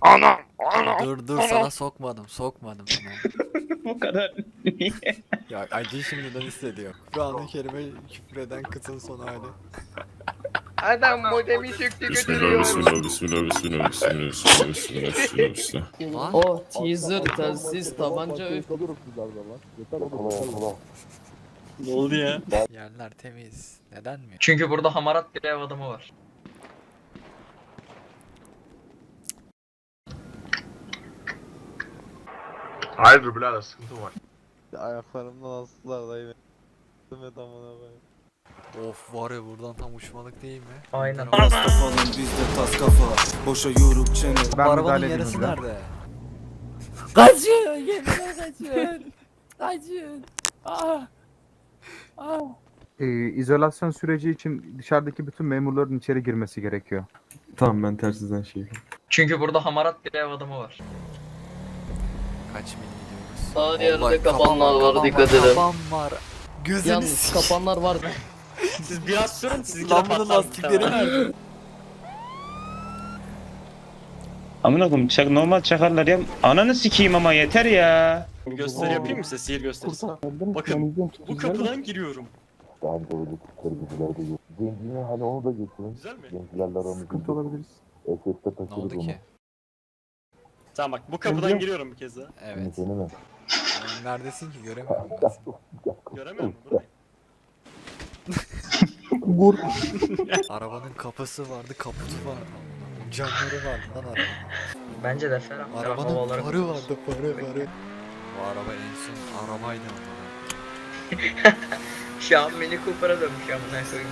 Ana! Ana! Dur dur sana sokmadım sokmadım sana. Bu kadar. Ya acı şimdiden hissediyor. Şu an kelime küfreden kızın son hali. Adam modemi söktü Bismillah, götürüyor. bismillah, bismillah, bismillah, bismillah, bismillah, bismillah, bismillah, bismillah. Lan O teaser, telsiz, tabanca öf. ne oldu ya? yerler temiz. Neden mi? Çünkü burada hamarat bir ev adamı var. Hayırdır birader sıkıntı var. Ayaklarımdan astılar dayı. Demet amına koyayım. Of var ya buradan tam uçmalık değil mi? Aynen. Buradan- Kafalım bizde tas kafa Boşa yorup çene Bu arabanın yarısı nerede? Kaçın! Yeminle kaçın! Kaçın! Ah! Ah! Ee, izolasyon süreci için dışarıdaki bütün memurların içeri girmesi gerekiyor. Tamam ben tersizden şey Çünkü burada hamarat bir ev adamı var. Kaç mil gidiyoruz? Sağ yerde kapanlar var, dikkat edin. Kapan var. Gözünü Yalnız s- kapanlar var. Siz biraz sürün sizinki Lan bunun lastikleri nerede? Amına koyayım çak, normal çakarlar ya. Ananı sikeyim ama yeter ya. Gösteri yapayım mı size sihir gösterisi? Bakın bu kapıdan giriyorum. Güzel mi? Sıkıntı olabiliriz. Ne oldu ki? Tamam bak bu kapıdan giriyorum bir kez daha. Evet. Neredesin ki göremiyorum ben seni. Göremiyor musun? Buradayım. Arabanın kapısı vardı, kaputu vardı. Camları vardı lan arabanın. Bence de ferah. Arabanın havaları- farı vardı, farı farı. Bu araba en son arabaydı ama. Şu an Mini Cooper'a dönmüş amına koyayım.